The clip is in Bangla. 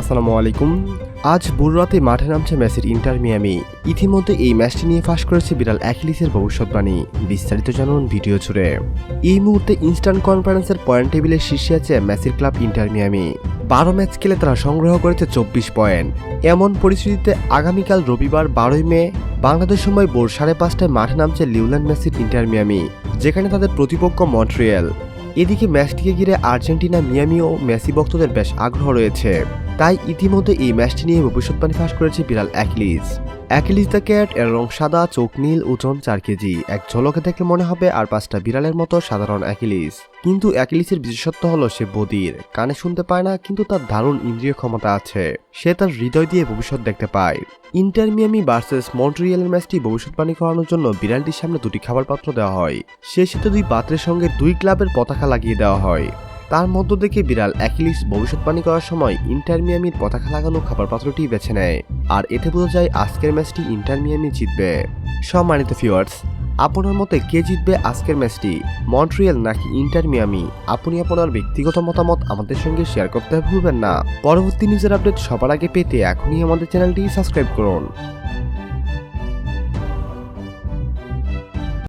আসসালামু আলাইকুম। আজ বুড় রাতে মাঠে নামছে মেসির ইন্টার মিয়ামি। ইতিমধ্যে এই ম্যাচটি নিয়ে ফাঁস করেছে বিড়াল অ্যাকিলিসের ভবিষ্যৎবাণী বিস্তারিত জানুন ভিডিও জুড়ে। এই মুহূর্তে ইনস্ট্যান্ট কনফারেন্সের পয়েন্ট টেবিলের শীর্ষে আছে মেসির ক্লাব ইন্টার মিয়ামি। বারো ম্যাচ খেলে তারা সংগ্রহ করেছে চব্বিশ পয়েন্ট এমন পরিস্থিতিতে আগামীকাল রবিবার বারোই মে, বাংলাদেশ সময় ভোর সাড়ে পাঁচটায় মাঠে নামছে লিউল্যান্ড মেসির ইন্টার মিয়ামি, যেখানে তাদের প্রতিপক্ষ মন্ট্রিয়াল। এদিকে ম্যাচটিকে ঘিরে আর্জেন্টিনা, মিয়ামি ও মেসি ভক্তদের বেশ আগ্রহ রয়েছে। তাই ইতিমধ্যে এই ম্যাচটি নিয়ে ভবিষ্যৎবাণী ফাঁস করেছে বিড়াল অ্যাকিলিস অ্যাকিলিস দ্য ক্যাট, এর রং সাদা, চোখ নীল, ওজন চার কেজি। এক ঝলকে দেখলে মনে হবে আর পাঁচটা বিড়ালের মতো সাধারণ অ্যাকিলিস কিন্তু অ্যাকিলিসের বিশেষত্ব হলো সে বদির। কানে শুনতে পায় না, কিন্তু তার দারুণ ইন্দ্রিয় ক্ষমতা আছে। সে তার হৃদয় দিয়ে ভবিষ্যৎ দেখতে পায়। ইন্টার মিয়ামি ভার্সেস মন্ট্রিয়ালের ম্যাচটি ভবিষ্যৎবাণী করানোর জন্য বিড়ালটির সামনে দুটি খাবার পাত্র দেওয়া হয়। সে দুই পাত্রের সঙ্গে দুই ক্লাবের পতাকা লাগিয়ে দেওয়া হয়। তার মধ্য থেকে বিড়াল অ্যাকিলিস ভবিষ্যৎবাণী করার সময় ইন্টার মিয়ামির পতাকা লাগানো খাবার পাত্রটি বেছে নেয়। আর এতে বোঝা যায় আজকের ম্যাচটি ইন্টার মিয়ামি জিতবে। সম্মানিত ভিউয়ার্স, আপনার মতে কে জিতবে আজকের ম্যাচটি? মন্ট্রিয়াল নাকি ইন্টার মিয়ামি? আপনি আপনার ব্যক্তিগত মতামত আমাদের সঙ্গে শেয়ার করতে ভুলবেন না। পরবর্তী নিউজের আপডেট সবার আগে পেতে এখনই আমাদের চ্যানেলটি সাবস্ক্রাইব করুন।